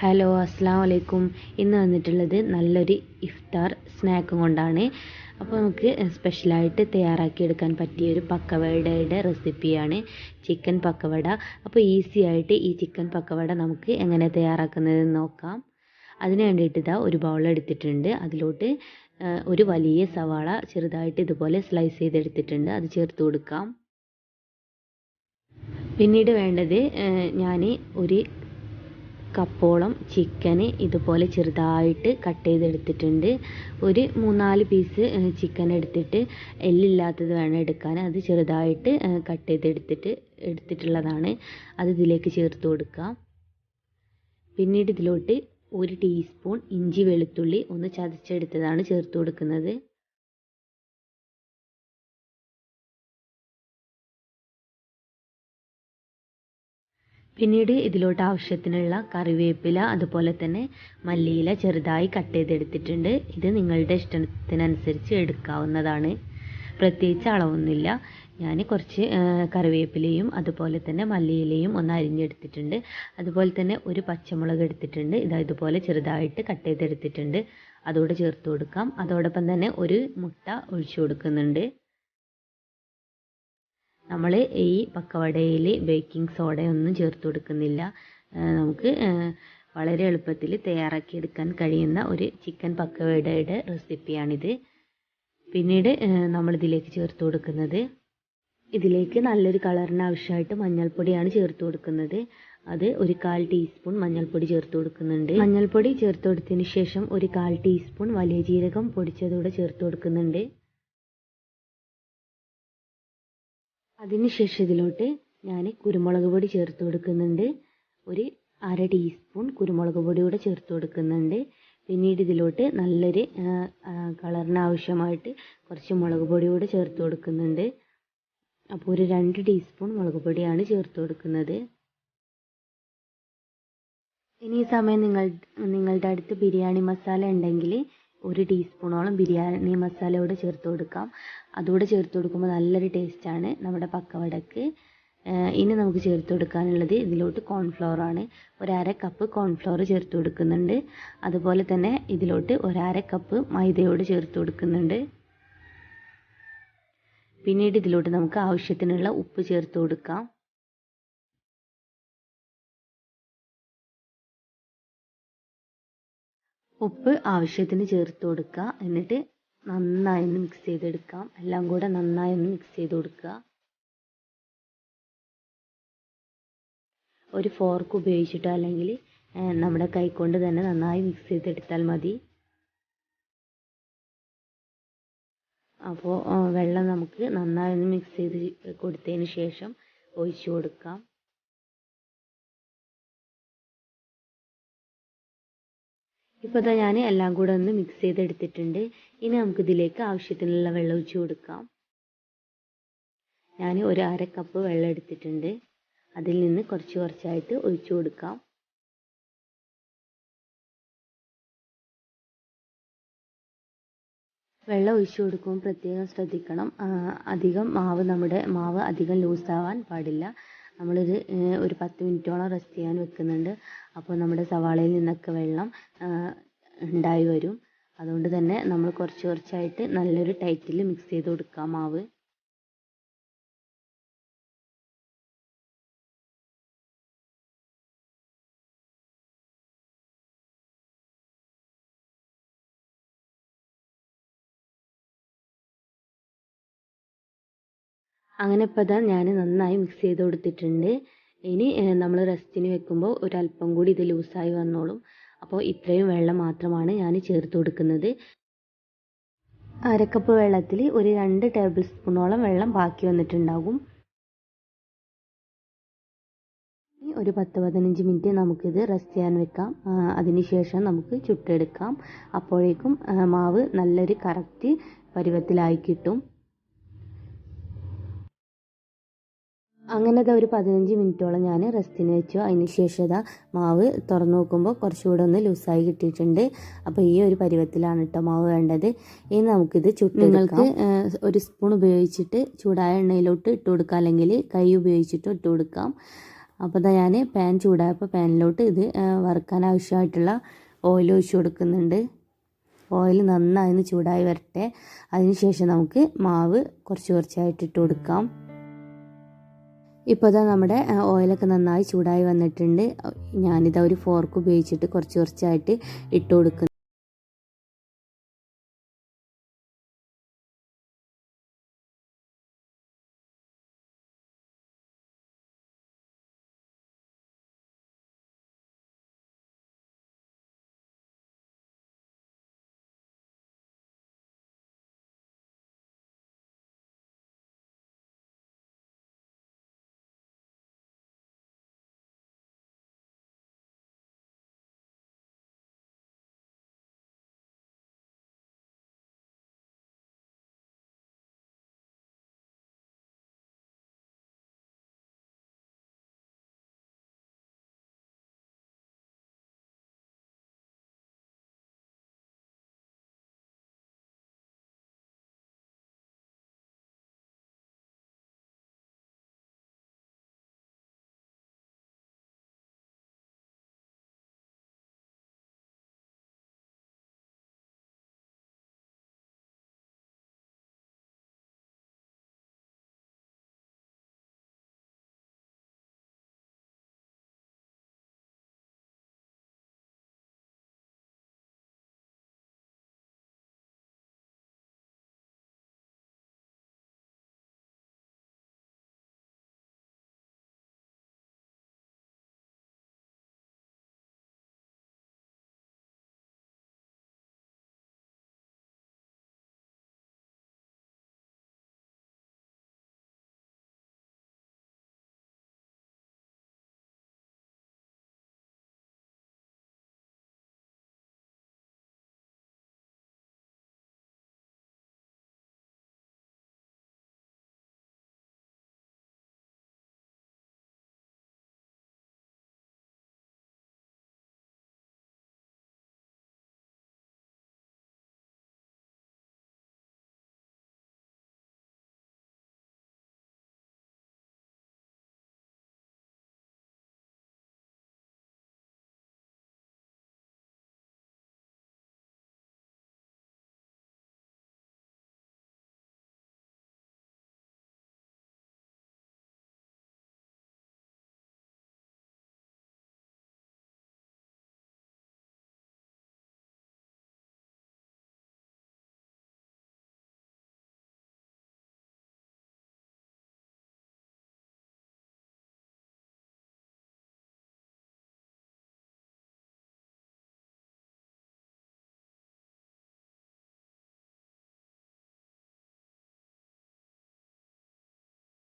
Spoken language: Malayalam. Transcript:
ഹലോ അസ്സാം വലൈക്കും ഇന്ന് വന്നിട്ടുള്ളത് നല്ലൊരു ഇഫ്താർ സ്നാക്ക് കൊണ്ടാണ്. അപ്പോൾ നമുക്ക് സ്പെഷ്യലായിട്ട് തയ്യാറാക്കിയെടുക്കാൻ പറ്റിയ ഒരു പക്കവടയുടെ റെസിപ്പിയാണ് ചിക്കൻ പക്കവട. അപ്പോൾ ഈസി ആയിട്ട് ഈ ചിക്കൻ പക്കവട നമുക്ക് എങ്ങനെ തയ്യാറാക്കുന്നതെന്ന് നോക്കാം. അതിന് വേണ്ടിയിട്ട് ഇതാ ഒരു ബൗൾ എടുത്തിട്ടുണ്ട്. അതിലോട്ട് ഒരു വലിയ സവാള ചെറുതായിട്ട് ഇതുപോലെ സ്ലൈസ് ചെയ്തെടുത്തിട്ടുണ്ട്. അത് ചേർത്ത് കൊടുക്കാം. പിന്നീട് വേണ്ടത് ഞാൻ ഒരു കപ്പോളം ചിക്കന് ഇതുപോലെ ചെറുതായിട്ട് കട്ട് ചെയ്തെടുത്തിട്ടുണ്ട്. ഒരു മൂന്നാൽ പീസ് ചിക്കൻ എടുത്തിട്ട് എല്ലില്ലാത്തത് വേണം എടുക്കാൻ. അത് ചെറുതായിട്ട് കട്ട് ചെയ്തെടുത്തിട്ട് എടുത്തിട്ടുള്ളതാണ്. അത് ഇതിലേക്ക് ചേർത്ത് കൊടുക്കാം പിന്നീട് ഇതിലോട്ട് ഒരു ടീസ്പൂൺ ഇഞ്ചി വെളുത്തുള്ളി ഒന്ന് ചതച്ചെടുത്തതാണ് ചേർത്ത് കൊടുക്കുന്നത്. പിന്നീട് ഇതിലോട്ട് ആവശ്യത്തിനുള്ള കറിവേപ്പില അതുപോലെ തന്നെ മല്ലിയില ചെറുതായി കട്ട് ചെയ്തെടുത്തിട്ടുണ്ട്. ഇത് നിങ്ങളുടെ ഇഷ്ടത്തിനനുസരിച്ച് എടുക്കാവുന്നതാണ്. പ്രത്യേകിച്ച് അളവൊന്നുമില്ല. ഞാൻ കുറച്ച് കറിവേപ്പിലയും അതുപോലെ തന്നെ മല്ലിയിലയും ഒന്ന് അരിഞ്ഞെടുത്തിട്ടുണ്ട്. അതുപോലെ തന്നെ ഒരു പച്ചമുളക് എടുത്തിട്ടുണ്ട്. ഇതാ ഇതുപോലെ ചെറുതായിട്ട് കട്ട് ചെയ്തെടുത്തിട്ടുണ്ട്. അതോടെ ചേർത്ത് കൊടുക്കാം. അതോടൊപ്പം തന്നെ ഒരു മുട്ട ഒഴിച്ചു കൊടുക്കുന്നുണ്ട്. നമ്മൾ ഈ പക്കവടയിൽ ബേക്കിംഗ് സോഡയൊന്നും ചേർത്ത് കൊടുക്കുന്നില്ല. നമുക്ക് വളരെ എളുപ്പത്തിൽ തയ്യാറാക്കിയെടുക്കാൻ കഴിയുന്ന ഒരു ചിക്കൻ പക്കവടയുടെ റെസിപ്പിയാണിത്. പിന്നീട് നമ്മളിതിലേക്ക് ചേർത്ത് കൊടുക്കുന്നത്. ഇതിലേക്ക് നല്ലൊരു കളറിന് ആവശ്യമായിട്ട് മഞ്ഞൾപ്പൊടിയാണ് ചേർത്ത് കൊടുക്കുന്നത്. അത് ഒരു കാൽ ടീസ്പൂൺ മഞ്ഞൾപ്പൊടി ചേർത്ത് കൊടുക്കുന്നുണ്ട്. മഞ്ഞൾപ്പൊടി ചേർത്ത് കൊടുത്തതിന് ശേഷം ഒരു കാൽ ടീസ്പൂൺ വലിയ ജീരകം പൊടിച്ചതൂടെ ചേർത്ത് കൊടുക്കുന്നുണ്ട്. അതിനുശേഷം ഇതിലോട്ട് ഞാൻ കുരുമുളക് പൊടി ചേർത്ത് കൊടുക്കുന്നുണ്ട്. ഒരു അര ടീസ്പൂൺ കുരുമുളക് പൊടി കൂടെ ചേർത്ത് കൊടുക്കുന്നുണ്ട്. പിന്നീട് ഇതിലോട്ട് നല്ലൊരു കളറിന് ആവശ്യമായിട്ട് കുറച്ച് മുളക് പൊടി കൂടെ ചേർത്ത് കൊടുക്കുന്നുണ്ട്. അപ്പോൾ ഒരു രണ്ട് ടീസ്പൂൺ മുളക് പൊടിയാണ് ചേർത്ത് കൊടുക്കുന്നത്. ഇനി ഈ സമയം നിങ്ങൾ നിങ്ങളുടെ അടുത്ത് ബിരിയാണി മസാല ഉണ്ടെങ്കിൽ ഒരു ടീസ്പൂണോളം ബിരിയാണി മസാല കൂടെ ചേർത്ത് കൊടുക്കാം. അതുകൂടെ ചേർത്ത് കൊടുക്കുമ്പോൾ നല്ലൊരു ടേസ്റ്റാണ് നമ്മുടെ പക്കവടക്ക്. ഇനി നമുക്ക് ചേർത്ത് കൊടുക്കാനുള്ളത് ഇതിലോട്ട് കോൺഫ്ലോർ ആണ്. ഒരര കപ്പ് കോൺഫ്ലോർ ചേർത്ത് കൊടുക്കുന്നുണ്ട്. അതുപോലെ തന്നെ ഇതിലോട്ട് ഒരര കപ്പ് മൈദയോട് ചേർത്ത് കൊടുക്കുന്നുണ്ട്. പിന്നീട് ഇതിലോട്ട് നമുക്ക് ആവശ്യത്തിനുള്ള ഉപ്പ് ചേർത്ത് കൊടുക്കാം. ഉപ്പ് ആവശ്യത്തിന് ചേർത്ത് കൊടുക്കുക. എന്നിട്ട് നന്നായി ഒന്ന് മിക്സ് ചെയ്തെടുക്കാം. എല്ലാം കൂടെ നന്നായി ഒന്ന് മിക്സ് ചെയ്ത് കൊടുക്കുക. ഒരു ഫോർക്ക് ഉപയോഗിച്ചിട്ടോ അല്ലെങ്കിൽ നമ്മുടെ കൈകൊണ്ട് തന്നെ നന്നായി മിക്സ് ചെയ്തെടുത്താൽ മതി. അപ്പോൾ വെള്ളം നമുക്ക് നന്നായി ഒന്ന് മിക്സ് ചെയ്ത് കൊടുത്തതിന് ശേഷം ഒഴിച്ചു കൊടുക്കാം. ഇപ്പോൾ ഇതാ ഞാൻ എല്ലാം കൂടെ ഒന്ന് മിക്സ് ചെയ്തെടുത്തിട്ടുണ്ട്. ഇനി നമുക്ക് ഇതിലേക്ക് ആവശ്യത്തിനുള്ള വെള്ളം ഒഴിച്ച് കൊടുക്കാം. ഞാൻ ഒരു അര കപ്പ് വെള്ളം എടുത്തിട്ടുണ്ട്. അതിൽ നിന്ന് കുറച്ച് കുറച്ചായിട്ട് ഒഴിച്ചു കൊടുക്കാം. വെള്ളം ഒഴിച്ചു കൊടുക്കുമ്പോൾ പ്രത്യേകം ശ്രദ്ധിക്കണം. അധികം മാവ് നമ്മുടെ മാവ് അധികം ലൂസാവാൻ പാടില്ല. നമ്മളൊരു ഒരു പത്ത് മിനിറ്റോളം റെസ്റ്റ് ചെയ്യാൻ വെക്കുന്നുണ്ട്. അപ്പോൾ നമ്മുടെ സവാളയിൽ നിന്നൊക്കെ വെള്ളം ഉണ്ടായി വരും. അതുകൊണ്ട് തന്നെ നമ്മൾ കുറച്ച് കുറച്ചായിട്ട് നല്ലൊരു ടൈറ്റിൽ മിക്സ് ചെയ്ത് കൊടുക്കുക മാവ്. അങ്ങനെ ഇപ്പോൾ ഇതാ ഞാൻ നന്നായി മിക്സ് ചെയ്ത് കൊടുത്തിട്ടുണ്ട്. ഇനി നമ്മൾ റെസ്റ്റിന് വെക്കുമ്പോൾ ഒരല്പം കൂടി ഇത് ലൂസായി വന്നോളും. അപ്പോൾ ഇത്രയും വെള്ളം മാത്രമാണ് ഞാൻ ചേർത്ത് കൊടുക്കുന്നത്. അരക്കപ്പ് വെള്ളത്തിൽ ഒരു രണ്ട് ടേബിൾ സ്പൂണോളം വെള്ളം ബാക്കി വന്നിട്ടുണ്ടാകും. ഒരു പത്ത് പതിനഞ്ച് മിനിറ്റ് നമുക്കിത് റെസ്റ്റ് ചെയ്യാൻ വെക്കാം. അതിനുശേഷം നമുക്ക് ചുട്ടെടുക്കാം. അപ്പോഴേക്കും മാവ് നല്ലൊരു കറക്റ്റ് പരുവത്തിലായി കിട്ടും. അങ്ങനെ ഒരു പതിനഞ്ച് മിനിറ്റോളം ഞാൻ റെസ്റ്റിന് വെച്ചു. അതിന് ശേഷം ഇതാ മാവ് തുറന്നു നോക്കുമ്പോൾ കുറച്ചുകൂടെ ഒന്ന് ലൂസായി കിട്ടിയിട്ടുണ്ട്. അപ്പോൾ ഈ ഒരു പരുവത്തിലാണ് കേട്ടോ മാവ് വേണ്ടത്. ഇനി നമുക്കിത് ചുട്ട് നിങ്ങൾക്ക് ഒരു സ്പൂൺ ഉപയോഗിച്ചിട്ട് ചൂടായ എണ്ണയിലോട്ട് ഇട്ട് കൊടുക്കാം. അല്ലെങ്കിൽ കൈ ഉപയോഗിച്ചിട്ട് ഇട്ട് കൊടുക്കാം. അപ്പോൾ ഇതാ ഞാൻ പാൻ ചൂടായപ്പോൾ പാനിലോട്ട് ഇത് വറുക്കാൻ ആവശ്യമായിട്ടുള്ള ഓയിൽ ഒഴിച്ചു കൊടുക്കുന്നുണ്ട്. ഓയിൽ നന്നായി ഒന്ന് ചൂടായി വരട്ടെ. അതിനുശേഷം നമുക്ക് മാവ് കുറച്ച് കുറച്ചായിട്ട് ഇട്ട് കൊടുക്കാം. ഇപ്പോൾ ഇതാ നമ്മുടെ ഓയിലൊക്കെ നന്നായി ചൂടായി വന്നിട്ടുണ്ട്. ഞാനിതാ ഒരു ഫോർക്ക് ഉപയോഗിച്ചിട്ട് കുറച്ച് കുറച്ചായിട്ട് ഇട്ട് കൊടുക്കുന്നു.